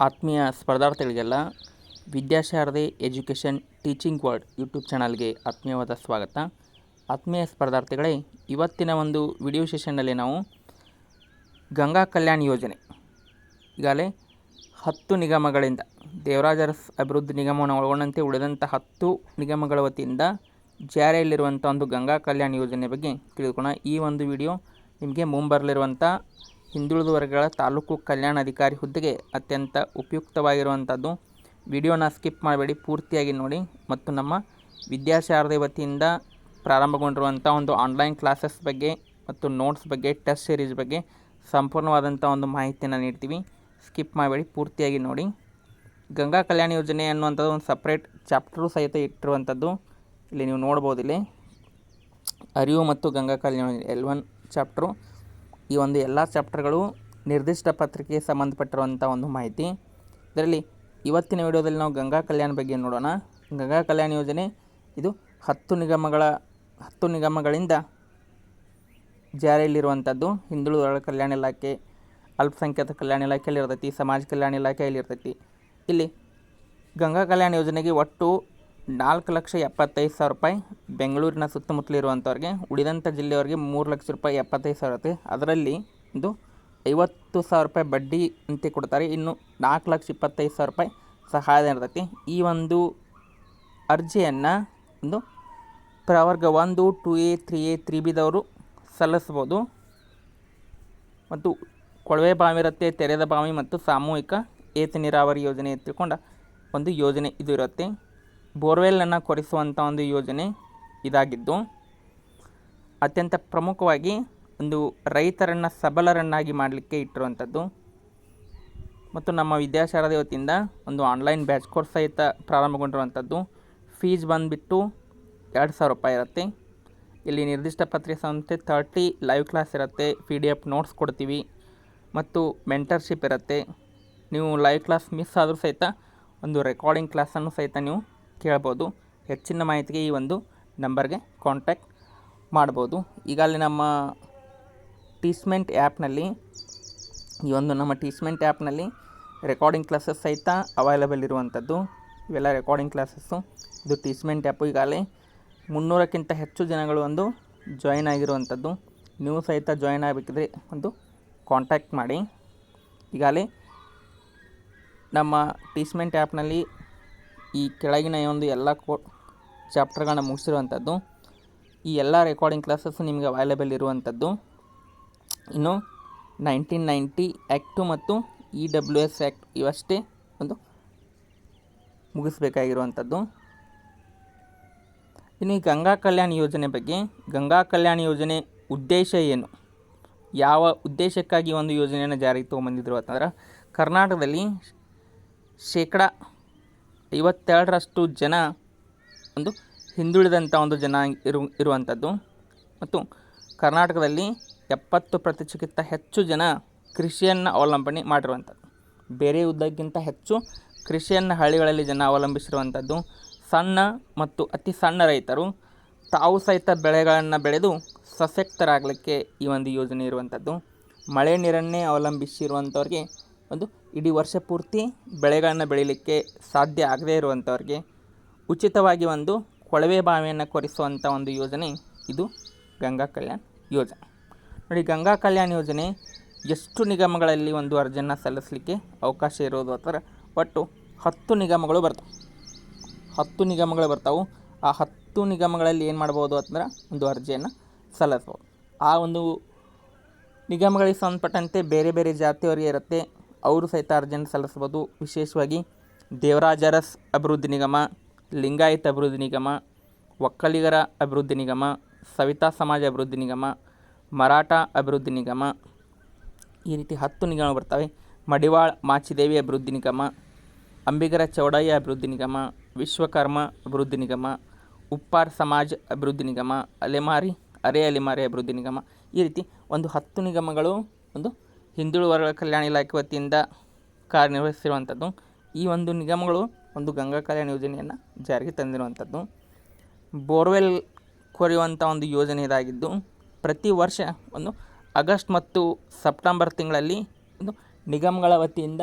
ಆತ್ಮೀಯ ಸ್ಪರ್ಧಾರ್ಥಿಗಳಿಗೆಲ್ಲ Vidyasharade education teaching word YouTube ಚಾನಲ್ಗೆ ಆತ್ಮೀಯವಾದ ಸ್ವಾಗತ. ಆತ್ಮೀಯ ಸ್ಪರ್ಧಾರ್ಥಿಗಳೇ, ಇವತ್ತಿನ ಒಂದು ವಿಡಿಯೋ ಸೆಷನ್ನಲ್ಲಿ ನಾವು ಗಂಗಾ ಕಲ್ಯಾಣ ಯೋಜನೆ. ಈಗಾಗಲೇ ಹತ್ತು ನಿಗಮಗಳಿಂದ ದೇವರಾಜರಸ್ ಅಭಿವೃದ್ಧಿ ನಿಗಮವನ್ನು ಒಳಗೊಂಡಂತೆ ಉಳಿದಂಥ ಹತ್ತು ನಿಗಮಗಳ ವತಿಯಿಂದ ಜಾರಿಯಲ್ಲಿರುವಂಥ ಒಂದು ಗಂಗಾ ಕಲ್ಯಾಣ ಯೋಜನೆ ಬಗ್ಗೆ ತಿಳಿದುಕೊಳ್ಳೋಣ. ಈ ಒಂದು ವಿಡಿಯೋ ನಿಮಗೆ ಮುಂಬರಲಿರುವಂಥ ಹಿಂದುಳಿದ ವರ್ಗಗಳ ತಾಲೂಕು ಕಲ್ಯಾಣ ಅಧಿಕಾರಿ ಹುದ್ದೆಗೆ ಅತ್ಯಂತ ಉಪಯುಕ್ತವಾಗಿರುವಂಥದ್ದು. ವಿಡಿಯೋನ ಸ್ಕಿಪ್ ಮಾಡಬೇಡಿ, ಪೂರ್ತಿಯಾಗಿ ನೋಡಿ. ಮತ್ತು ನಮ್ಮ ವಿದ್ಯಾಶಾರದೆ ವತಿಯಿಂದ ಪ್ರಾರಂಭಗೊಂಡಿರುವಂಥ ಒಂದು ಆನ್ಲೈನ್ ಕ್ಲಾಸಸ್ ಬಗ್ಗೆ ಮತ್ತು ನೋಟ್ಸ್ ಬಗ್ಗೆ, ಟೆಸ್ಟ್ ಸೀರೀಸ್ ಬಗ್ಗೆ ಸಂಪೂರ್ಣವಾದಂಥ ಒಂದು ಮಾಹಿತಿಯನ್ನು ನೀಡ್ತೀವಿ. ಸ್ಕಿಪ್ ಮಾಡಬೇಡಿ, ಪೂರ್ತಿಯಾಗಿ ನೋಡಿ. ಗಂಗಾ ಕಲ್ಯಾಣ ಯೋಜನೆ ಅನ್ನುವಂಥದ್ದು ಒಂದು ಸಪ್ರೇಟ್ ಚಾಪ್ಟರು ಸಹಿತ ಇಟ್ಟಿರುವಂಥದ್ದು. ಇಲ್ಲಿ ನೀವು ನೋಡ್ಬೋದು ಇಲ್ಲಿ. ಅರಿವು ಮತ್ತು Ganga Kalyana L one chapter. ಈ ಒಂದು ಎಲ್ಲ ಚಾಪ್ಟರ್ಗಳು ನಿರ್ದಿಷ್ಟ ಪತ್ರಿಕೆಗೆ ಸಂಬಂಧಪಟ್ಟಿರುವಂಥ ಒಂದು ಮಾಹಿತಿ. ಇದರಲ್ಲಿ ಇವತ್ತಿನ ವಿಡಿಯೋದಲ್ಲಿ ನಾವು ಗಂಗಾ ಕಲ್ಯಾಣ ಬಗ್ಗೆ ನೋಡೋಣ. ಗಂಗಾ ಕಲ್ಯಾಣ ಯೋಜನೆ ಇದು ಹತ್ತು ನಿಗಮಗಳ, ಹತ್ತು ನಿಗಮಗಳಿಂದ ಜಾರಿಯಲ್ಲಿರುವಂಥದ್ದು. ಹಿಂದುಳಿದ ಕಲ್ಯಾಣ ಇಲಾಖೆ, ಅಲ್ಪಸಂಖ್ಯಾತ ಕಲ್ಯಾಣ ಇಲಾಖೆಯಲ್ಲಿ ಇರ್ತೈತಿ ಸಮಾಜ ಕಲ್ಯಾಣ ಇಲಾಖೆಯಲ್ಲಿ ಇರ್ತೈತಿ ಇಲ್ಲಿ ಗಂಗಾ ಕಲ್ಯಾಣ ಯೋಜನೆಗೆ ಒಟ್ಟು ನಾಲ್ಕು ಲಕ್ಷ ಎಪ್ಪತ್ತೈದು ಸಾವಿರ ರೂಪಾಯಿ ಬೆಂಗಳೂರಿನ ಸುತ್ತಮುತ್ತಲು ಇರುವಂಥವ್ರಿಗೆ ಉಳಿದಂಥ ಜಿಲ್ಲೆಯವರಿಗೆ ಮೂರು ಲಕ್ಷ ರೂಪಾಯಿ ಎಪ್ಪತ್ತೈದು ಸಾವಿರ ಇರುತ್ತೆ. ಅದರಲ್ಲಿ ಇದು ಐವತ್ತು ಸಾವಿರ ರೂಪಾಯಿ ಬಡ್ಡಿ ಅಂತ ಕೊಡ್ತಾರೆ. ಇನ್ನು ನಾಲ್ಕು ಲಕ್ಷ ಇಪ್ಪತ್ತೈದು ಸಾವಿರ ರೂಪಾಯಿ ಸಹಾಯಧನ ಇರ್ತೈತಿ. ಈ ಒಂದು ಅರ್ಜಿಯನ್ನು ಒಂದು ಪ್ರವರ್ಗ ಒಂದು, two A, three A, three ಬಿದವರು ಸಲ್ಲಿಸ್ಬೋದು. ಮತ್ತು ಕೊಳವೆ ಬಾವಿ ಇರುತ್ತೆ, ತೆರೆದ ಬಾವಿ ಮತ್ತು ಸಾಮೂಹಿಕ ಏತ ನೀರಾವರಿ ಯೋಜನೆ ತಿಳ್ಕೊಂಡ ಒಂದು ಯೋಜನೆ ಇದು ಇರುತ್ತೆ. ಬೋರ್ವೆಲ್ಲನ್ನು ಕೊರೆಸುವಂಥ ಒಂದು ಯೋಜನೆ ಇದಾಗಿದ್ದು, ಅತ್ಯಂತ ಪ್ರಮುಖವಾಗಿ ಒಂದು ರೈತರನ್ನು ಸಬಲರನ್ನಾಗಿ ಮಾಡಲಿಕ್ಕೆ ಇಟ್ಟಿರುವಂಥದ್ದು. ಮತ್ತು ನಮ್ಮ ವಿದ್ಯಾಶಾರದೆ ವತಿಯಿಂದ ಒಂದು ಆನ್ಲೈನ್ ಬ್ಯಾಚ್ ಕೋರ್ಸ್ ಸಹಿತ ಪ್ರಾರಂಭಗೊಂಡಿರುವಂಥದ್ದು. ಫೀಸ್ ಬಂದುಬಿಟ್ಟು ಎರಡು ಸಾವಿರ ರೂಪಾಯಿ ಇರುತ್ತೆ. ಇಲ್ಲಿ ನಿರ್ದಿಷ್ಟ ಪತ್ರಿಕೆ ಸಂಸ್ಥೆ ತರ್ಟಿ ಲೈವ್ ಕ್ಲಾಸ್ ಇರುತ್ತೆ. ಪಿ ಡಿ ಎಫ್ ನೋಟ್ಸ್ ಕೊಡ್ತೀವಿ. ಮತ್ತು ಮೆಂಟರ್ಶಿಪ್ ಇರುತ್ತೆ. ನೀವು ಲೈವ್ ಕ್ಲಾಸ್ ಮಿಸ್ ಆದರೂ ಸಹಿತ ಒಂದು ರೆಕಾರ್ಡಿಂಗ್ ಕ್ಲಾಸನ್ನು ಸಹಿತ ನೀವು ಕೇಳ್ಬೋದು. ಹೆಚ್ಚಿನ ಮಾಹಿತಿಗೆ ಈ ಒಂದು ನಂಬರ್ಗೆ ಕಾಂಟ್ಯಾಕ್ಟ್ ಮಾಡ್ಬೋದು. ಈಗ ಅಲ್ಲಿ ನಮ್ಮ ಟೀಸ್ಮೆಂಟ್ ಆ್ಯಪ್ನಲ್ಲಿ ಈ ಒಂದು ನಮ್ಮ ಟೀಸ್ಮೆಂಟ್ ಆ್ಯಪ್ನಲ್ಲಿ ರೆಕಾರ್ಡಿಂಗ್ ಕ್ಲಾಸಸ್ ಸಹಿತ ಅವೈಲೇಬಲ್ ಇರುವಂಥದ್ದು. ಇವೆಲ್ಲ ರೆಕಾರ್ಡಿಂಗ್ ಕ್ಲಾಸಸ್ಸು ಇದು ಟೀಸ್ಮೆಂಟ್ ಆ್ಯಪು ಈಗಾಗಲೇ ಮುನ್ನೂರಕ್ಕಿಂತ ಹೆಚ್ಚು ಜನಗಳು ಒಂದು ಜಾಯಿನ್ ಆಗಿರುವಂಥದ್ದು. ನೀವು ಸಹಿತ ಜಾಯಿನ್ ಆಗಬೇಕಿದ್ರೆ ಒಂದು ಕಾಂಟ್ಯಾಕ್ಟ್ ಮಾಡಿ. ಈಗಾಗಲೇ ನಮ್ಮ ಟೀಸ್ಮೆಂಟ್ ಆ್ಯಪ್ನಲ್ಲಿ ಈ ಕೆಳಗಿನ ಒಂದು ಎಲ್ಲ ಕೋ ಚಾಪ್ಟರ್ಗಳನ್ನ ಮುಗಿಸಿರುವಂಥದ್ದು, ಈ ಎಲ್ಲ ರೆಕಾರ್ಡಿಂಗ್ ಕ್ಲಾಸಸ್ಸು ನಿಮಗೆ ಅವೈಲೇಬಲ್ ಇರುವಂಥದ್ದು. ಇನ್ನು ನೈನ್ಟೀನ್ ನೈಂಟಿ ಆ್ಯಕ್ಟು ಮತ್ತು ಇ ಡಬ್ಲ್ಯೂ ಎಸ್ ಆ್ಯಕ್ಟ್ ಇವಷ್ಟೇ ಒಂದು ಮುಗಿಸ್ಬೇಕಾಗಿರುವಂಥದ್ದು. ಇನ್ನು ಈ ಗಂಗಾ ಕಲ್ಯಾಣ ಯೋಜನೆ ಬಗ್ಗೆ, ಗಂಗಾ ಕಲ್ಯಾಣ ಯೋಜನೆ ಉದ್ದೇಶ ಏನು? ಯಾವ ಉದ್ದೇಶಕ್ಕಾಗಿ ಒಂದು ಯೋಜನೆಯನ್ನು ಜಾರಿಗೆ ತೊಗೊಂಬಂದಿದ್ರು ಅಂತಂದ್ರೆ, ಕರ್ನಾಟಕದಲ್ಲಿ ಶೇಕಡ ಐವತ್ತೆರಡರಷ್ಟು ಜನ ಒಂದು ಹಿಂದುಳಿದಂಥ ಒಂದು ಜನ ಇರು, ಇರುವಂಥದ್ದು. ಮತ್ತು ಕರ್ನಾಟಕದಲ್ಲಿ ಎಪ್ಪತ್ತು ಪ್ರತಿಶತಕ್ಕಿಂತ ಹೆಚ್ಚು ಜನ ಕೃಷಿಯನ್ನು ಅವಲಂಬನೆ ಮಾಡಿರುವಂಥದ್ದು. ಬೇರೆ ಉದ್ದಕ್ಕಿಂತ ಹೆಚ್ಚು ಕೃಷಿಯನ್ನು ಹಳ್ಳಿಗಳಲ್ಲಿ ಜನ ಅವಲಂಬಿಸಿರುವಂಥದ್ದು. ಸಣ್ಣ ಮತ್ತು ಅತಿ ಸಣ್ಣ ರೈತರು ತಾವು ಸಹಿತ ಬೆಳೆಗಳನ್ನು ಬೆಳೆದು ಸಶಕ್ತರಾಗಲಿಕ್ಕೆ ಈ ಒಂದು ಯೋಜನೆ ಇರುವಂಥದ್ದು. ಮಳೆ ನೀರನ್ನೇ ಅವಲಂಬಿಸಿರುವಂಥವ್ರಿಗೆ ಒಂದು ಇಡೀ ವರ್ಷ ಪೂರ್ತಿ ಬೆಳೆಗಳನ್ನು ಬೆಳೀಲಿಕ್ಕೆ ಸಾಧ್ಯ ಆಗದೇ ಇರುವಂಥವ್ರಿಗೆ ಉಚಿತವಾಗಿ ಒಂದು ಕೊಳವೆ ಬಾವಿಯನ್ನು ಕೊರೆಸುವಂಥ ಒಂದು ಯೋಜನೆ ಇದು ಗಂಗಾ ಕಲ್ಯಾಣ ಯೋಜನೆ. ನೋಡಿ, ಗಂಗಾ ಕಲ್ಯಾಣ ಯೋಜನೆ ಎಷ್ಟು ನಿಗಮಗಳಲ್ಲಿ ಒಂದು ಅರ್ಜಿಯನ್ನು ಸಲ್ಲಿಸಲಿಕ್ಕೆ ಅವಕಾಶ ಇರೋದು ಅಥವಾ ಒಟ್ಟು ಹತ್ತು ನಿಗಮಗಳು ಬರ್ತವೆ. ಹತ್ತು ನಿಗಮಗಳು ಬರ್ತಾವೆ. ಆ ಹತ್ತು ನಿಗಮಗಳಲ್ಲಿ ಏನು ಮಾಡ್ಬೋದು ಅಂತಂದ್ರೆ ಒಂದು ಅರ್ಜಿಯನ್ನು ಸಲ್ಲಿಸ್ಬೋದು. ಆ ಒಂದು ನಿಗಮಗಳಿಗೆ ಸಂಬಂಧಪಟ್ಟಂತೆ ಬೇರೆ ಬೇರೆ ಜಾತಿಯವರಿಗೆ ಇರುತ್ತೆ. ಅವರು ಸಹಿತ ಅರ್ಜಿಯನ್ನು ಸಲ್ಲಿಸ್ಬೋದು ವಿಶೇಷವಾಗಿ ದೇವರಾಜರಸ್ ಅಭಿವೃದ್ಧಿ ನಿಗಮ ಲಿಂಗಾಯತ್ ಅಭಿವೃದ್ಧಿ ನಿಗಮ ಒಕ್ಕಲಿಗರ ಅಭಿವೃದ್ಧಿ ನಿಗಮ ಸವಿತಾ ಸಮಾಜ ಅಭಿವೃದ್ಧಿ ನಿಗಮ ಮರಾಠ ಅಭಿವೃದ್ಧಿ ನಿಗಮ ಈ ರೀತಿ ಹತ್ತು ನಿಗಮಗಳು ಬರ್ತವೆ ಮಡಿವಾಳ ಮಾಚಿದೇವಿ ಅಭಿವೃದ್ಧಿ ನಿಗಮ ಅಂಬಿಗರ ಚೌಡಯ್ಯ ಅಭಿವೃದ್ಧಿ ನಿಗಮ ವಿಶ್ವಕರ್ಮ ಅಭಿವೃದ್ಧಿ ನಿಗಮ ಉಪ್ಪಾರ್ ಸಮಾಜ್ ಅಭಿವೃದ್ಧಿ ನಿಗಮ ಅಲೆಮಾರಿ ಅರೆ ಅಲೆಮಾರಿ ಅಭಿವೃದ್ಧಿ ನಿಗಮ ಈ ರೀತಿ ಒಂದು ಹತ್ತು ನಿಗಮಗಳು ಒಂದು ಹಿಂದುಳಿದ ವರ್ಗ ಕಲ್ಯಾಣ ಇಲಾಖೆ ವತಿಯಿಂದ ಕಾರ್ಯನಿರ್ವಹಿಸಿರುವಂಥದ್ದು. ಈ ಒಂದು ನಿಗಮಗಳು ಒಂದು ಗಂಗಾ ಕಲ್ಯಾಣ ಯೋಜನೆಯನ್ನು ಜಾರಿಗೆ ತಂದಿರುವಂಥದ್ದು. ಬೋರ್ವೆಲ್ ಕೊರೆಯುವಂಥ ಒಂದು ಯೋಜನೆ ಇದಾಗಿದ್ದು, ಪ್ರತಿ ವರ್ಷ ಒಂದು ಆಗಸ್ಟ್ ಮತ್ತು ಸೆಪ್ಟೆಂಬರ್ ತಿಂಗಳಲ್ಲಿ ಒಂದು ನಿಗಮಗಳ ವತಿಯಿಂದ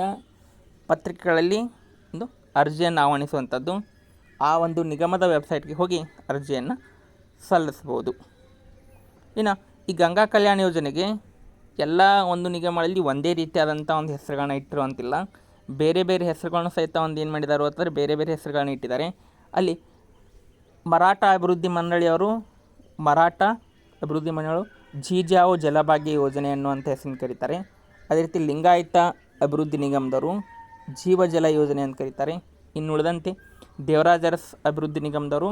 ಪತ್ರಿಕೆಗಳಲ್ಲಿ ಒಂದು ಅರ್ಜಿಯನ್ನು ಆಹ್ವಾನಿಸುವಂಥದ್ದು. ಆ ಒಂದು ನಿಗಮದ ವೆಬ್ಸೈಟ್ಗೆ ಹೋಗಿ ಅರ್ಜಿಯನ್ನು ಸಲ್ಲಿಸ್ಬೋದು ಇನ್ನು ಈ ಗಂಗಾ ಕಲ್ಯಾಣ ಯೋಜನೆಗೆ ಎಲ್ಲ ಒಂದು ನಿಗಮಗಳಲ್ಲಿ ಒಂದೇ ರೀತಿಯಾದಂಥ ಒಂದು ಹೆಸರುಗಳನ್ನ ಇಟ್ಟಿರುವಂತಿಲ್ಲ ಬೇರೆ ಬೇರೆ ಹೆಸರುಗಳನ್ನು ಸಹಿತ ಒಂದು ಏನು ಮಾಡಿದ್ದಾರೆ ಅಂತಂದರೆ ಬೇರೆ ಬೇರೆ ಹೆಸರುಗಳನ್ನ ಇಟ್ಟಿದ್ದಾರೆ. ಅಲ್ಲಿ ಮರಾಠ ಅಭಿವೃದ್ಧಿ ಮಂಡಳಿಯವರು ಮರಾಠ ಅಭಿವೃದ್ಧಿ ಮಂಡಳಿಯವರು ಜೀಜಾವು ಜಲಭಾಗ್ಯ ಯೋಜನೆ ಅನ್ನುವಂಥ ಹೆಸರನ್ನು ಕರೀತಾರೆ. ಅದೇ ರೀತಿ ಲಿಂಗಾಯತ ಅಭಿವೃದ್ಧಿ ನಿಗಮದವರು ಜೀವಜಲ ಯೋಜನೆ ಅಂತ ಕರೀತಾರೆ. ಇನ್ನು ಉಳಿದಂತೆ ದೇವರಾಜರಸ್ ಅಭಿವೃದ್ಧಿ ನಿಗಮದವರು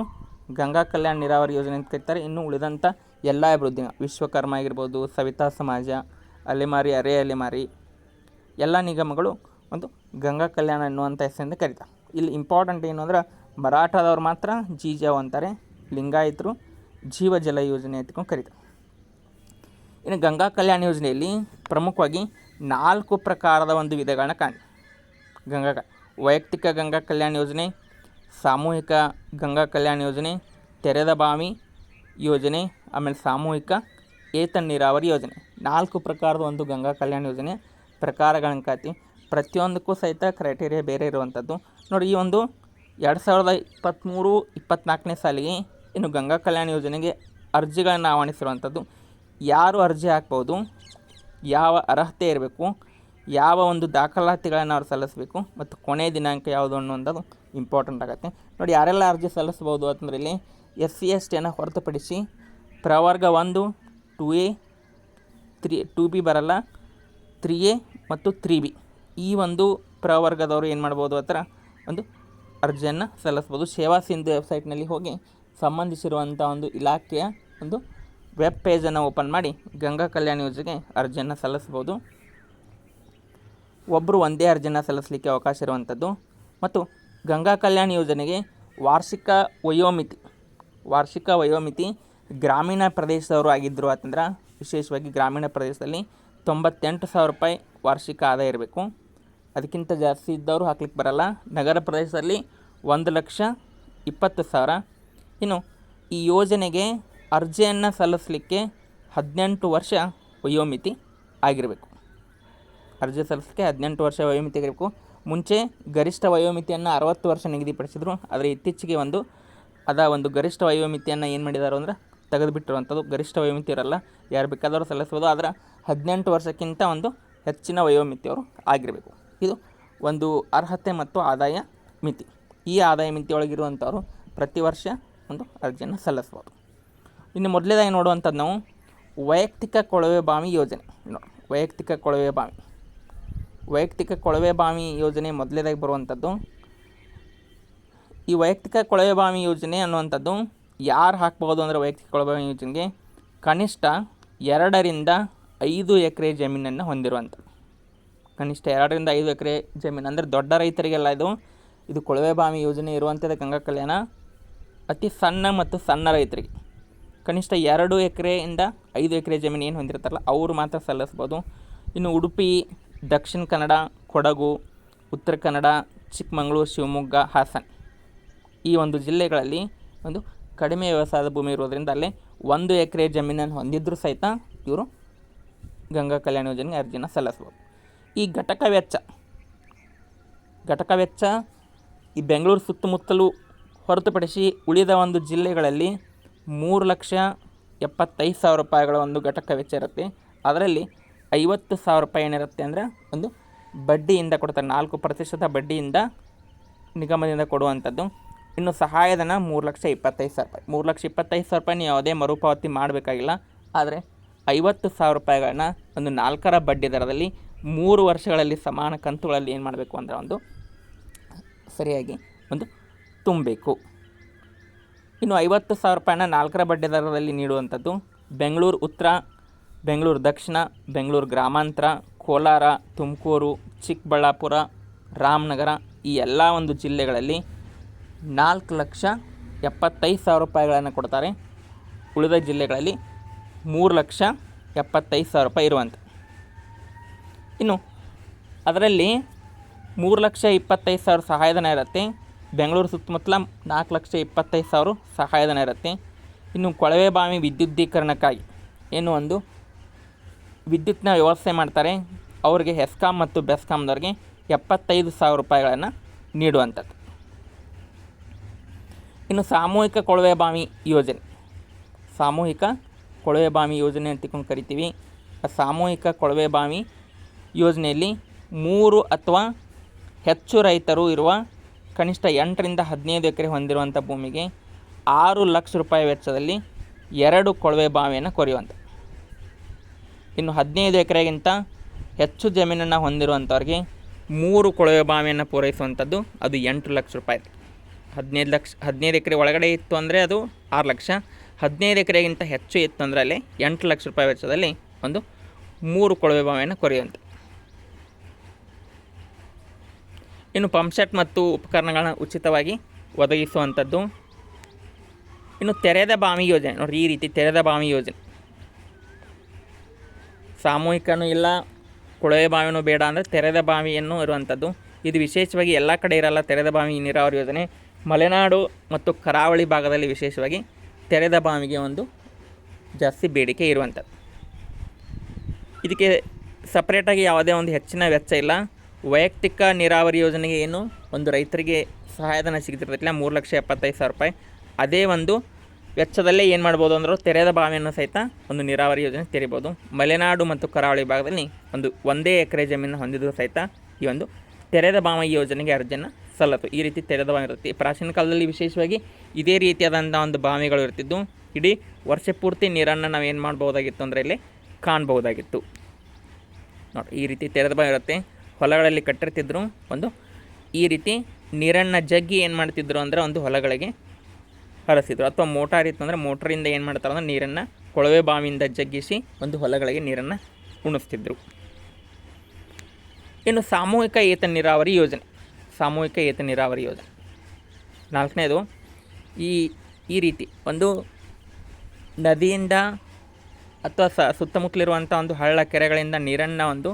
ಗಂಗಾ ಕಲ್ಯಾಣ ನೀರಾವರಿ ಯೋಜನೆ ಅಂತ ಕರೀತಾರೆ. ಇನ್ನು ಉಳಿದಂಥ ಎಲ್ಲ ಅಭಿವೃದ್ಧಿ ವಿಶ್ವಕರ್ಮ ಆಗಿರ್ಬೋದು, ಸವಿತಾ ಸಮಾಜ, ಅಲೆಮಾರಿ, ಅರೆ ಅಲೆಮಾರಿ, ಎಲ್ಲ ನಿಗಮಗಳು ಒಂದು ಗಂಗಾ ಕಲ್ಯಾಣ ಎನ್ನುವಂಥ ಹೆಸರಿಂದ ಕರೀತಾರೆ ಇಲ್ಲಿ ಇಂಪಾರ್ಟೆಂಟ್ ಏನು ಅಂದ್ರೆ ಮರಾಠದವ್ರು ಮಾತ್ರ ಜೀಜಾವ್ ಅಂತಾರೆ, ಲಿಂಗಾಯತರು ಜೀವಜಲ ಯೋಜನೆ ಎತ್ಕೊಂಡು ಕರೀತಾರೆ ಇನ್ನು ಗಂಗಾ ಕಲ್ಯಾಣ ಯೋಜನೆಯಲ್ಲಿ ಪ್ರಮುಖವಾಗಿ ನಾಲ್ಕು ಪ್ರಕಾರದ ಒಂದು ವಿಧಗಳನ್ನ ಕಾಣಿ ಗಂಗಾ ವೈಯಕ್ತಿಕ ಗಂಗಾ ಕಲ್ಯಾಣ ಯೋಜನೆ, ಸಾಮೂಹಿಕ ಗಂಗಾ ಕಲ್ಯಾಣ ಯೋಜನೆ, ತೆರೆದ ಬಾವಿ ಯೋಜನೆ ಆಮೇಲೆ ಸಾಮೂಹಿಕ ಏತ ನೀರಾವರಿ ಯೋಜನೆ. ನಾಲ್ಕು ಪ್ರಕಾರದ ಒಂದು ಗಂಗಾ ಕಲ್ಯಾಣ ಯೋಜನೆ ಪ್ರಕಾರಗಳನ್ನ ಕಾತಿ ಪ್ರತಿಯೊಂದಕ್ಕೂ ಸಹಿತ ಕ್ರೈಟೀರಿಯಾ ಬೇರೆ ಇರುವಂಥದ್ದು. ನೋಡಿ, ಈ ಒಂದು ಎರಡು ಸಾವಿರದ ಇಪ್ಪತ್ತ್ಮೂರು ಇಪ್ಪತ್ತ್ನಾಲ್ಕನೇ ಸಾಲಿಗೆ ಇನ್ನು ಗಂಗಾ ಕಲ್ಯಾಣ ಯೋಜನೆಗೆ ಅರ್ಜಿಗಳನ್ನು ಆಹ್ವಾನಿಸಿರುವಂಥದ್ದು. ಯಾರು ಅರ್ಜಿ ಹಾಕ್ಬೋದು, ಯಾವ ಅರ್ಹತೆ ಇರಬೇಕು, ಯಾವ ಒಂದು ದಾಖಲಾತಿಗಳನ್ನು ಅವ್ರು ಸಲ್ಲಿಸಬೇಕು, ಮತ್ತು ಕೊನೆ ದಿನಾಂಕ ಯಾವುದು ಅನ್ನುವಂಥದ್ದು ಇಂಪಾರ್ಟೆಂಟ್ ಆಗುತ್ತೆ. ನೋಡಿ, ಯಾರೆಲ್ಲ ಅರ್ಜಿ ಸಲ್ಲಿಸ್ಬೋದು ಅಂತಂದ್ರೆ ಇಲ್ಲಿ ಎಸ್ ಸಿ ಎಸ್ ಟಿಯನ್ನು ಹೊರತುಪಡಿಸಿ ಪ್ರವರ್ಗ ಒಂದು two A three two B ಬರಲ್ಲ. ತ್ರೀ ಎ ಮತ್ತು ತ್ರೀ ಬಿ ಈ ಒಂದು ಪ್ರವರ್ಗದವರು ಏನು ಮಾಡ್ಬೋದು ಹತ್ರ? ಒಂದು ಅರ್ಜಿಯನ್ನು ಸಲ್ಲಿಸ್ಬೋದು. ಸೇವಾ ಸಿಂಧು ವೆಬ್ಸೈಟ್ನಲ್ಲಿ ಹೋಗಿ ಸಂಬಂಧಿಸಿರುವಂಥ ಒಂದು ಇಲಾಖೆಯ ಒಂದು ವೆಬ್ ಪೇಜನ್ನು ಓಪನ್ ಮಾಡಿ ಗಂಗಾ ಕಲ್ಯಾಣ ಯೋಜನೆಗೆ ಅರ್ಜಿಯನ್ನು ಸಲ್ಲಿಸ್ಬೋದು. ಒಬ್ಬರು ಒಂದೇ ಅರ್ಜಿಯನ್ನು ಸಲ್ಲಿಸಲಿಕ್ಕೆ ಅವಕಾಶ ಇರುವಂಥದ್ದು. ಮತ್ತು ಗಂಗಾ ಕಲ್ಯಾಣ ಯೋಜನೆಗೆ ವಾರ್ಷಿಕ ವಯೋಮಿತಿ ವಾರ್ಷಿಕ ವಯೋಮಿತಿ ಗ್ರಾಮೀಣ ಪ್ರದೇಶದವರು ಆಗಿದ್ದರು ಅಂತಂದ್ರೆ ವಿಶೇಷವಾಗಿ ಗ್ರಾಮೀಣ ಪ್ರದೇಶದಲ್ಲಿ ತೊಂಬತ್ತೆಂಟು ಸಾವಿರ ರೂಪಾಯಿ ವಾರ್ಷಿಕ ಆದಾಯ ಇರಬೇಕು. ಅದಕ್ಕಿಂತ ಜಾಸ್ತಿ ಇದ್ದವರು ಹಾಕ್ಲಿಕ್ಕೆ ಬರಲ್ಲ. ನಗರ ಪ್ರದೇಶದಲ್ಲಿ ಒಂದು ಲಕ್ಷ ಇಪ್ಪತ್ತು ಸಾವಿರ. ಇನ್ನು ಈ ಯೋಜನೆಗೆ ಅರ್ಜಿಯನ್ನು ಸಲ್ಲಿಸಲಿಕ್ಕೆ ಹದಿನೆಂಟು ವರ್ಷ ವಯೋಮಿತಿ ಆಗಿರಬೇಕು. ಅರ್ಜಿ ಸಲ್ಲಿಸಲಿಕ್ಕೆ ಹದಿನೆಂಟು ವರ್ಷ ವಯೋಮಿತಿ ಆಗಿರಬೇಕು. ಮುಂಚೆ ಗರಿಷ್ಠ ವಯೋಮಿತಿಯನ್ನು ಅರವತ್ತು ವರ್ಷ ನಿಗದಿಪಡಿಸಿದ್ರು. ಆದರೆ ಇತ್ತೀಚೆಗೆ ಒಂದು, ಅದ ಒಂದು ಗರಿಷ್ಠ ವಯೋಮಿತಿಯನ್ನು ಏನು ಮಾಡಿದ್ದಾರೆ ಅಂದ್ರೆ ತೆಗೆದುಬಿಟ್ಟಿರುವಂಥದ್ದು. ಗರಿಷ್ಠ ವಯೋಮಿತಿ ಇರಲ್ಲ. ಯಾರು ಬೇಕಾದರೂ ಸಲ್ಲಿಸ್ಬೋದು. ಆದರೆ ಹದಿನೆಂಟು ವರ್ಷಕ್ಕಿಂತ ಒಂದು ಹೆಚ್ಚಿನ ವಯೋಮಿತಿಯವರು ಆಗಿರಬೇಕು. ಇದು ಒಂದು ಅರ್ಹತೆ ಮತ್ತು ಆದಾಯ ಮಿತಿ. ಈ ಆದಾಯ ಮಿತಿಯೊಳಗಿರುವಂಥವರು ಪ್ರತಿ ವರ್ಷ ಒಂದು ಅರ್ಜಿಯನ್ನು ಸಲ್ಲಿಸ್ಬೋದು. ಇನ್ನು ಮೊದಲೇದಾಗಿ ನೋಡುವಂಥದ್ದು ನಾವು ವೈಯಕ್ತಿಕ ಕೊಳವೆ ಬಾವಿ ಯೋಜನೆ. ನೋಡಿ, ವೈಯಕ್ತಿಕ ಕೊಳವೆ ಬಾವಿ. ವೈಯಕ್ತಿಕ ಕೊಳವೆ ಬಾವಿ ಯೋಜನೆ ಮೊದಲೇದಾಗಿ ಬರುವಂಥದ್ದು ಈ ವೈಯಕ್ತಿಕ ಕೊಳವೆ ಬಾವಿ ಯೋಜನೆ ಅನ್ನುವಂಥದ್ದು ಯಾರು ಹಾಕ್ಬೋದು ಅಂದರೆ ವೈಯಕ್ತಿಕ ಕೊಳವೆ ಯೋಜನೆಗೆ ಕನಿಷ್ಠ ಎರಡರಿಂದ ಐದು ಎಕರೆ ಜಮೀನನ್ನು ಹೊಂದಿರುವಂಥ ಕನಿಷ್ಠ ಎರಡರಿಂದ ಐದು ಎಕರೆ ಜಮೀನು. ಅಂದರೆ ದೊಡ್ಡ ರೈತರಿಗೆಲ್ಲ ಇದು ಇದು ಕೊಳವೆ ಬಾವಿ ಯೋಜನೆ ಇರುವಂಥದ್ದು ಗಂಗಾ ಕಲ್ಯಾಣ. ಅತಿ ಸಣ್ಣ ಮತ್ತು ಸಣ್ಣ ರೈತರಿಗೆ. ಕನಿಷ್ಠ ಎರಡು ಎಕರೆಯಿಂದ ಐದು ಎಕರೆ ಜಮೀನು ಏನು ಹೊಂದಿರ್ತಾರಲ್ಲ, ಅವರು ಮಾತ್ರ ಸಲ್ಲಿಸ್ಬೋದು ಇನ್ನು ಉಡುಪಿ, ದಕ್ಷಿಣ ಕನ್ನಡ, ಕೊಡಗು, ಉತ್ತರ ಕನ್ನಡ, ಚಿಕ್ಕಮಗಳೂರು, ಶಿವಮೊಗ್ಗ, ಹಾಸನ ಈ ಒಂದು ಜಿಲ್ಲೆಗಳಲ್ಲಿ ಒಂದು ಕಡಿಮೆ ವ್ಯವಸಾಯದ ಭೂಮಿ ಇರೋದ್ರಿಂದ ಅಲ್ಲಿ ಒಂದು ಎಕರೆ ಜಮೀನನ್ನು ಹೊಂದಿದ್ದರೂ ಸಹಿತ ಇವರು ಗಂಗಾ ಕಲ್ಯಾಣ ಯೋಜನೆಗೆ ಅರ್ಜಿನ ಸಲ್ಲಿಸ್ಬೋದು. ಈ ಘಟಕ ವೆಚ್ಚ ಘಟಕ ವೆಚ್ಚ ಈ ಬೆಂಗಳೂರು ಸುತ್ತಮುತ್ತಲೂ ಹೊರತುಪಡಿಸಿ ಉಳಿದ ಒಂದು ಜಿಲ್ಲೆಗಳಲ್ಲಿ ಮೂರು ಲಕ್ಷ ಎಪ್ಪತ್ತೈದು ಸಾವಿರ ರೂಪಾಯಿಗಳ ಒಂದು ಘಟಕ ವೆಚ್ಚ ಇರುತ್ತೆ. ಅದರಲ್ಲಿ ಐವತ್ತು ಸಾವಿರ ರೂಪಾಯಿ ಏನಿರುತ್ತೆ ಅಂದರೆ ಒಂದು ಬಡ್ಡಿಯಿಂದ ಕೊಡ್ತಾರೆ, ನಾಲ್ಕು ಪ್ರತಿಶತ ಬಡ್ಡಿಯಿಂದ ನಿಗಮದಿಂದ ಕೊಡುವಂಥದ್ದು. ಇನ್ನು ಸಹಾಯಧನ ಮೂರು ಲಕ್ಷ ಇಪ್ಪತ್ತೈದು ಸಾವಿರ ರೂಪಾಯಿ. ಮೂರು ಲಕ್ಷ ಇಪ್ಪತ್ತೈದು ಸಾವಿರ ರೂಪಾಯಿ ನೀವು ಯಾವುದೇ ಮರುಪಾವತಿ ಮಾಡಬೇಕಾಗಿಲ್ಲ. ಆದರೆ ಐವತ್ತು ಸಾವಿರ ರೂಪಾಯಿಗಳನ್ನ ಒಂದು ನಾಲ್ಕರ ಬಡ್ಡಿ ದರದಲ್ಲಿ ಮೂರು ವರ್ಷಗಳಲ್ಲಿ ಸಮಾನ ಕಂತುಗಳಲ್ಲಿ ಏನು ಮಾಡಬೇಕು ಅಂದರೆ ಒಂದು ಸರಿಯಾಗಿ ಒಂದು ತುಂಬಬೇಕು. ಇನ್ನು ಐವತ್ತು ಸಾವಿರ ರೂಪಾಯಿನ ನಾಲ್ಕರ ಬಡ್ಡಿ ದರದಲ್ಲಿ ನೀಡುವಂಥದ್ದು ಬೆಂಗಳೂರು ಉತ್ತರ ಬೆಂಗಳೂರು ದಕ್ಷಿಣ, ಬೆಂಗಳೂರು ಗ್ರಾಮಾಂತರ, ಕೋಲಾರ, ತುಮಕೂರು, ಚಿಕ್ಕಬಳ್ಳಾಪುರ, ರಾಮನಗರ ಈ ಎಲ್ಲ ಒಂದು ಜಿಲ್ಲೆಗಳಲ್ಲಿ ನಾಲ್ಕು ಲಕ್ಷ ಎಪ್ಪತ್ತೈದು ಸಾವಿರ ರೂಪಾಯಿಗಳನ್ನು ಕೊಡ್ತಾರೆ. ಉಳಿದ ಜಿಲ್ಲೆಗಳಲ್ಲಿ ಮೂರು ಲಕ್ಷ ಎಪ್ಪತ್ತೈದು ಸಾವಿರ ರೂಪಾಯಿ ಇರುವಂಥ ಇನ್ನು ಅದರಲ್ಲಿ ಮೂರು ಲಕ್ಷ ಇಪ್ಪತ್ತೈದು ಸಾವಿರ ಸಹಾಯಧನ ಇರುತ್ತೆ. ಬೆಂಗಳೂರು ಸುತ್ತಮುತ್ತಲ ನಾಲ್ಕು ಲಕ್ಷ ಇಪ್ಪತ್ತೈದು ಸಾವಿರ ಸಹಾಯಧನ ಇರುತ್ತೆ. ಇನ್ನು ಕೊಳವೆ ಬಾವಿ ವಿದ್ಯುದ್ದೀಕರಣಕ್ಕಾಗಿ ಏನು ಒಂದು ವಿದ್ಯುತ್ನ ವ್ಯವಸ್ಥೆ ಮಾಡ್ತಾರೆ. ಅವರಿಗೆ ಹೆಸ್ಕಾಂ ಮತ್ತು ಬೆಸ್ಕಾಮ್ದವ್ರಿಗೆ ಎಪ್ಪತ್ತೈದು ಸಾವಿರ ರೂಪಾಯಿಗಳನ್ನು ನೀಡುವಂಥದ್ದು. ಇನ್ನು ಸಾಮೂಹಿಕ ಕೊಳವೆ ಬಾವಿ ಯೋಜನೆ. ಸಾಮೂಹಿಕ ಕೊಳವೆ ಬಾವಿ ಯೋಜನೆ ಅಂತ ಕರಿತೀವಿ. ಆ ಸಾಮೂಹಿಕ ಕೊಳವೆ ಬಾವಿ ಯೋಜನೆಯಲ್ಲಿ ಮೂರು ಅಥವಾ ಹೆಚ್ಚು ರೈತರು ಇರುವ ಕನಿಷ್ಠ ಎಂಟರಿಂದ ಹದಿನೈದು ಎಕರೆ ಹೊಂದಿರುವಂಥ ಭೂಮಿಗೆ ಆರು ಲಕ್ಷ ರೂಪಾಯಿ ವೆಚ್ಚದಲ್ಲಿ ಎರಡು ಕೊಳವೆ ಬಾವಿಯನ್ನು ಕೊರೆಯುವಂಥ ಇನ್ನು ಹದಿನೈದು ಎಕರೆಗಿಂತ ಹೆಚ್ಚು ಜಮೀನನ್ನು ಹೊಂದಿರುವಂಥವ್ರಿಗೆ ಮೂರು ಕೊಳವೆ ಬಾವಿಯನ್ನು ಪೂರೈಸುವಂಥದ್ದು ಅದು ಎಂಟು ಲಕ್ಷ ರೂಪಾಯಿ. ಹದಿನೈದು ಲಕ್ಷ, ಹದಿನೈದು ಎಕರೆ ಒಳಗಡೆ ಇತ್ತು ಅಂದರೆ ಅದು ಆರು ಲಕ್ಷ. ಹದಿನೈದು ಎಕರೆಗಿಂತ ಹೆಚ್ಚು ಇತ್ತು ಅಂದರೆ ಅಲ್ಲಿ ಎಂಟು ಲಕ್ಷ ರೂಪಾಯಿ ವೆಚ್ಚದಲ್ಲಿ ಒಂದು ಮೂರು ಕೊಳವೆ ಬಾವಿಯನ್ನು ಕೊರೆಯುವಂತೆ. ಇನ್ನು ಪಂಪ್ಸೆಟ್ ಮತ್ತು ಉಪಕರಣಗಳನ್ನ ಉಚಿತವಾಗಿ ಒದಗಿಸುವಂಥದ್ದು. ಇನ್ನು ತೆರೆದ ಬಾವಿ ಯೋಜನೆ, ನೋಡಿರಿ ಈ ರೀತಿ ತೆರೆದ ಬಾವಿ ಯೋಜನೆ. ಸಾಮೂಹಿಕನೂ ಇಲ್ಲ, ಕೊಳವೆ ಬಾವಿನೂ ಬೇಡ ಅಂದರೆ ತೆರೆದ ಬಾವಿಯನ್ನು ಇರುವಂಥದ್ದು. ಇದು ವಿಶೇಷವಾಗಿ ಎಲ್ಲ ಕಡೆ ಇರಲ್ಲ, ತೆರೆದ ಬಾವಿ ನೀರಾವರಿ ಯೋಜನೆ. ಮಲೆನಾಡು ಮತ್ತು ಕರಾವಳಿ ಭಾಗದಲ್ಲಿ ವಿಶೇಷವಾಗಿ ತೆರೆದ ಬಾವಿಗೆ ಒಂದು ಜಾಸ್ತಿ ಬೇಡಿಕೆ ಇರುವಂಥದ್ದು. ಇದಕ್ಕೆ ಸಪ್ರೇಟಾಗಿ ಯಾವುದೇ ಒಂದು ಹೆಚ್ಚಿನ ವೆಚ್ಚ ಇಲ್ಲ. ವೈಯಕ್ತಿಕ ನೀರಾವರಿ ಯೋಜನೆಗೆ ಏನು ಒಂದು ರೈತರಿಗೆ ಸಹಾಯಧನ ಸಿಗ್ತಿರ್ತೈತಿಲ್ಲ ಮೂರು ಲಕ್ಷ ಎಪ್ಪತ್ತೈದು ಸಾವಿರ ರೂಪಾಯಿ. ಅದೇ ಒಂದು ವೆಚ್ಚದಲ್ಲೇ ಏನು ಮಾಡ್ಬೋದು ಅಂದ್ರೆ ತೆರೆದ ಬಾವಿಯನ್ನು ಸಹಿತ ಒಂದು ನೀರಾವರಿ ಯೋಜನೆ ತೆರಿಬೋದು. ಮಲೆನಾಡು ಮತ್ತು ಕರಾವಳಿ ಭಾಗದಲ್ಲಿ ಒಂದು ಒಂದೇ ಎಕರೆ ಜಮೀನು ಹೊಂದಿದ್ರು ಸಹಿತ ಈ ಒಂದು ತೆರೆದ ಬಾವಿ ಯೋಜನೆಗೆ ಅರ್ಜಿಯನ್ನು ಸಲ್ಲತು ಈ ರೀತಿ ತೆರೆದ ಬಾವಿ ಇರುತ್ತೆ. ಪ್ರಾಚೀನ ಕಾಲದಲ್ಲಿ ವಿಶೇಷವಾಗಿ ಇದೇ ರೀತಿಯಾದಂಥ ಒಂದು ಬಾವಿಗಳು ಇರ್ತಿದ್ದು. ಇಡೀ ವರ್ಷ ಪೂರ್ತಿ ನೀರನ್ನು ನಾವು ಏನು ಮಾಡ್ಬೋದಾಗಿತ್ತು ಅಂದರೆ ಇಲ್ಲಿ ಕಾಣ್ಬೋದಾಗಿತ್ತು ನೋಡಿ, ಈ ರೀತಿ ತೆರೆದ ಬಾವಿ ಇರುತ್ತೆ. ಹೊಲಗಳಲ್ಲಿ ಕಟ್ಟಿರ್ತಿದ್ರು ಒಂದು ಈ ರೀತಿ ನೀರನ್ನು ಜಗ್ಗಿ ಏನು ಮಾಡ್ತಿದ್ರು ಅಂದರೆ ಒಂದು ಹೊಲಗಳಿಗೆ ಹರಿಸಿದ್ರು. ಅಥವಾ ಮೋಟಾರ್ ಇತ್ತು ಅಂದರೆ ಮೋಟ್ರಿಂದ ಏನು ಮಾಡ್ತಾರೆ ಅಂದರೆ ನೀರನ್ನು ಕೊಳವೆ ಬಾವಿಯಿಂದ ಜಗ್ಗಿಸಿ ಒಂದು ಹೊಲಗಳಿಗೆ ನೀರನ್ನು ಉಣಿಸ್ತಿದ್ರು. ಇನ್ನು ಸಾಮೂಹಿಕ ಏತ ನೀರಾವರಿ ಯೋಜನೆ. ಸಾಮೂಹಿಕ ಏತ ನೀರಾವರಿ ಯೋಜನೆ. ನಾಲ್ಕನೇದು, ಈ ಈ ರೀತಿ ಒಂದು ನದಿಯಿಂದ ಅಥವಾ ಸ, ಸುತ್ತಮುತ್ತಲಿರುವಂಥ ಒಂದು ಹಳ್ಳ ಕೆರೆಗಳಿಂದ ನೀರನ್ನು ಒಂದು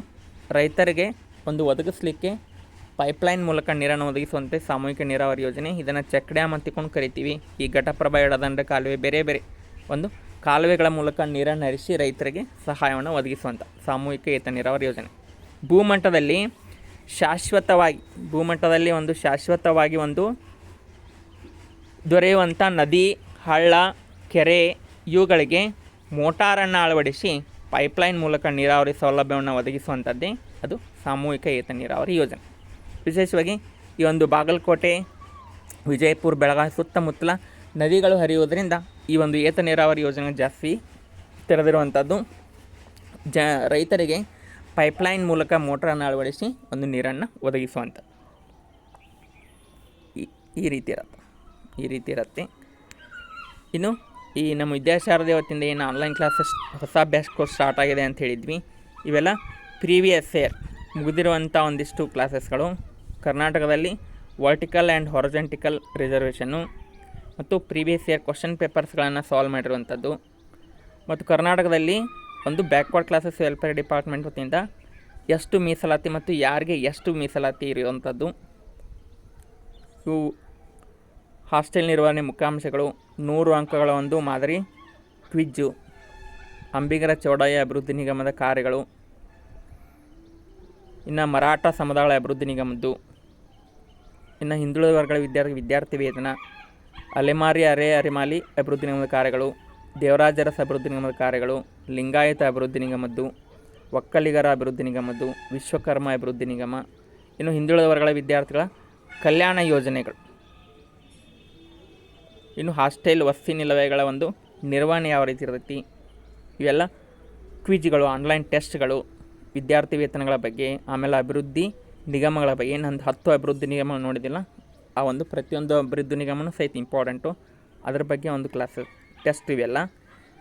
ರೈತರಿಗೆ ಒಂದು ಒದಗಿಸ್ಲಿಕ್ಕೆ ಪೈಪ್ಲೈನ್ ಮೂಲಕ ನೀರನ್ನು ಒದಗಿಸುವಂತೆ ಸಾಮೂಹಿಕ ನೀರಾವರಿ ಯೋಜನೆ ಇದನ್ನು ಚೆಕ್ ಡ್ಯಾಮ್ ಅಂತಿಕೊಂಡು ಕರಿತೀವಿ. ಈ ಘಟಪ್ರಭಾ ಎಡದಂಡ ಕಾಲುವೆ ಬೇರೆ ಬೇರೆ ಒಂದು ಕಾಲುವೆಗಳ ಮೂಲಕ ನೀರನ್ನು ಹರಿಸಿ ರೈತರಿಗೆ ಸಹಾಯವನ್ನು ಒದಗಿಸುವಂಥ ಸಾಮೂಹಿಕ ಏತ ನೀರಾವರಿ ಯೋಜನೆ. ಭೂಮಟ್ಟದಲ್ಲಿ ಶಾಶ್ವತವಾಗಿ ಭೂಮಟ್ಟದಲ್ಲಿ ಒಂದು ಶಾಶ್ವತವಾಗಿ ಒಂದು ದೊರೆಯುವಂಥ ನದಿ, ಹಳ್ಳ, ಕೆರೆ, ಇವುಗಳಿಗೆ ಮೋಟಾರನ್ನು ಅಳವಡಿಸಿ ಪೈಪ್ಲೈನ್ ಮೂಲಕ ನೀರಾವರಿ ಸೌಲಭ್ಯವನ್ನು ಒದಗಿಸುವಂಥದ್ದೇ ಅದು ಸಾಮೂಹಿಕ ಏತ ನೀರಾವರಿ ಯೋಜನೆ. ವಿಶೇಷವಾಗಿ ಈ ಒಂದು ಬಾಗಲಕೋಟೆ, ವಿಜಯಪುರ, ಬೆಳಗಾವಿ ಸುತ್ತಮುತ್ತಲ ನದಿಗಳು ಹರಿಯುವುದರಿಂದ ಈ ಒಂದು ಏತ ನೀರಾವರಿ ಯೋಜನೆ ಜಾಸ್ತಿ ತೆರೆದಿರುವಂಥದ್ದು. ಜ ರೈತರಿಗೆ ಪೈಪ್ಲೈನ್ ಮೂಲಕ ಮೋಟ್ರನ್ನು ಅಳವಡಿಸಿ ಒಂದು ನೀರನ್ನು ಒದಗಿಸುವಂಥ ಈ ರೀತಿ ಇರುತ್ತೆ. ಈ ರೀತಿ ಇರುತ್ತೆ. ಇನ್ನು ಈ ನಮ್ಮ ವಿದ್ಯಾಶಾರದೆ ಹೊತ್ತಿಂದ ಏನು ಆನ್ಲೈನ್ ಕ್ಲಾಸಸ್ ಹೊಸ ಅಭ್ಯಾಸ ಕೋರ್ಸ್ ಸ್ಟಾರ್ಟ್ ಆಗಿದೆ ಅಂತ ಹೇಳಿದ್ವಿ. ಇವೆಲ್ಲ ಪ್ರೀವಿಯಸ್ ಇಯರ್ ಮುಗಿದಿರುವಂಥ ಒಂದಿಷ್ಟು ಕ್ಲಾಸಸ್ಗಳು ಕರ್ನಾಟಕದಲ್ಲಿ ವರ್ಟಿಕಲ್ ಆ್ಯಂಡ್ ಹೊರಜೆಂಟಿಕಲ್ ರಿಸರ್ವೇಷನ್ನು ಮತ್ತು ಪ್ರೀವಿಯಸ್ ಇಯರ್ ಕ್ವಶನ್ ಪೇಪರ್ಸ್ಗಳನ್ನು ಸಾಲ್ವ್ ಮಾಡಿರುವಂಥದ್ದು ಮತ್ತು ಕರ್ನಾಟಕದಲ್ಲಿ ಒಂದು ಬ್ಯಾಕ್ವರ್ಡ್ ಕ್ಲಾಸಸ್ ವೆಲ್ಫೇರ್ ಡಿಪಾರ್ಟ್ಮೆಂಟ್ ವತಿಯಿಂದ ಎಷ್ಟು ಮೀಸಲಾತಿ ಮತ್ತು ಯಾರಿಗೆ ಎಷ್ಟು ಮೀಸಲಾತಿ ಇರುವಂಥದ್ದು. ಇವು ಹಾಸ್ಟೆಲ್ ನಿರ್ವಹಣೆ ಮುಖ್ಯಾಂಶಗಳು ನೂರು ಅಂಕಗಳ ಒಂದು ಮಾದರಿ. ಕ್ವಿಜ್ಜು ಅಂಬಿಗರ ಚೌಡಾಯ ಅಭಿವೃದ್ಧಿ ನಿಗಮದ ಕಾರ್ಯಗಳು. ಇನ್ನು ಮರಾಠ ಸಮುದಾಯ ಅಭಿವೃದ್ಧಿ ನಿಗಮದ್ದು. ಇನ್ನು ಹಿಂದುಳಿದ ವರ್ಗಗಳ ವಿದ್ಯಾರ್ಥಿ ವಿದ್ಯಾರ್ಥಿ ವೇತನ. ಅಲೆಮಾರಿ, ಅರೆ, ಅರೆಮಾಲಿ ಅಭಿವೃದ್ಧಿ ನಿಗಮದ ಕಾರ್ಯಗಳು. ದೇವರಾಜರಸ ಅಭಿವೃದ್ಧಿ ನಿಗಮದ ಕಾರ್ಯಗಳು, ಲಿಂಗಾಯತ ಅಭಿವೃದ್ಧಿ ನಿಗಮದ್ದು, ಒಕ್ಕಲಿಗರ ಅಭಿವೃದ್ಧಿ ನಿಗಮದ್ದು, ವಿಶ್ವಕರ್ಮ ಅಭಿವೃದ್ಧಿ ನಿಗಮ, ಇನ್ನು ಹಿಂದುಳಿದ ವರ್ಗಗಳ ವಿದ್ಯಾರ್ಥಿಗಳ ಕಲ್ಯಾಣ ಯೋಜನೆಗಳು. ಇನ್ನು ಹಾಸ್ಟೆಲ್, ವಸತಿ ನಿಲಯಗಳ ಒಂದು ನಿರ್ವಹಣೆ ಯಾವ ರೀತಿ ಇರ್ತೈತಿ? ಇವೆಲ್ಲ ಕ್ವಿಜ್ಗಳು, ಆನ್ಲೈನ್ ಟೆಸ್ಟ್ಗಳು, ವಿದ್ಯಾರ್ಥಿ ವೇತನಗಳ ಬಗ್ಗೆ, ಆಮೇಲೆ ಅಭಿವೃದ್ಧಿ ನಿಗಮಗಳ ಬಗ್ಗೆ ಒಂದು ಹತ್ತು ಅಭಿವೃದ್ಧಿ ನಿಗಮ ನೋಡಿದಿಲ್ಲ ಆ ಒಂದು ಪ್ರತಿಯೊಂದು ಅಭಿವೃದ್ಧಿ ನಿಗಮನೂ ಸಹಿತ ಇಂಪಾರ್ಟೆಂಟು ಅದ್ರ ಬಗ್ಗೆ ಒಂದು ಕ್ಲಾಸ್ ಟೆಸ್ಟ್ ಇವೆಲ್ಲ.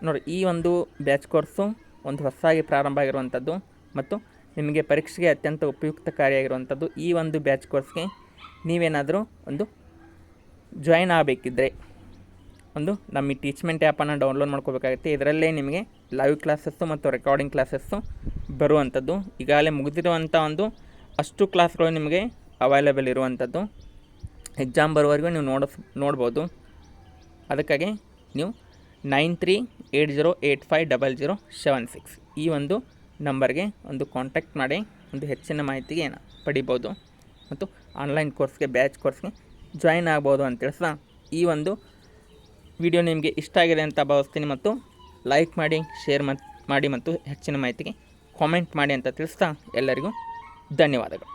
ನೋಡಿ, ಈ ಒಂದು ಬ್ಯಾಚ್ ಕೋರ್ಸು ಒಂದು ಹೊಸದಾಗಿ ಪ್ರಾರಂಭ ಆಗಿರುವಂಥದ್ದು ಮತ್ತು ನಿಮಗೆ ಪರೀಕ್ಷೆಗೆ ಅತ್ಯಂತ ಉಪಯುಕ್ತಕಾರಿಯಾಗಿರುವಂಥದ್ದು ಈ ಒಂದು ಬ್ಯಾಚ್ ಕೋರ್ಸ್ಗೆ ನೀವೇನಾದರೂ ಒಂದು ಜಾಯಿನ್ ಆಗಬೇಕಿದ್ರೆ, ಒಂದು ನಮ್ಮ ಈ ಟೀಚ್ಮೆಂಟ್ ಆ್ಯಪನ್ನು ಡೌನ್ಲೋಡ್ ಮಾಡ್ಕೋಬೇಕಾಗುತ್ತೆ. ಇದರಲ್ಲೇ ನಿಮಗೆ ಲೈವ್ ಕ್ಲಾಸಸ್ಸು ಮತ್ತು ರೆಕಾರ್ಡಿಂಗ್ ಕ್ಲಾಸಸ್ಸು ಬರುವಂಥದ್ದು. ಈಗಾಗಲೇ ಮುಗಿದಿರುವಂಥ ಒಂದು ಅಷ್ಟು ಕ್ಲಾಸ್ಗಳು ನಿಮಗೆ ಅವೈಲೇಬಲ್ ಇರುವಂಥದ್ದು. ಎಕ್ಸಾಮ್ ಬರುವವರೆಗೂ ನೀವು ನೋಡ ನೋಡ್ಬೋದು. ಅದಕ್ಕಾಗಿ ನೀವು nine three eight zero eight five double zero seven six. ಈ ಒಂದು ನಂಬರ್ಗೆ ಒಂದು ಕಾಂಟ್ಯಾಕ್ಟ್ ಮಾಡಿ, ಒಂದು ಹೆಚ್ಚಿನ ಮಾಹಿತಿಗೆ ಪಡಿಬೋದು. ಮತ್ತು ಆನ್ಲೈನ್ ಕೋರ್ಸ್ಗೆ ಬ್ಯಾಚ್ ಕೋರ್ಸ್ಗೆ ಜಾಯಿನ್ ಆಗ್ಬೋದು ಅಂತ ತಿಳಿಸ್ತಾ ಈ ಒಂದು ವಿಡಿಯೋ ನಿಮಗೆ ಇಷ್ಟ ಆಗಿದೆ ಅಂತ ಭಾವಿಸ್ತೀನಿ ಮತ್ತು ಲೈಕ್ ಮಾಡಿ ಶೇರ್ ಮಾಡಿ ಮತ್ತು ಹೆಚ್ಚಿನ ಮಾಹಿತಿಗೆ ಕಾಮೆಂಟ್ ಮಾಡಿ ಅಂತ ತಿಳಿಸ್ತಾ ಎಲ್ಲರಿಗೂ ಧನ್ಯವಾದಗಳು.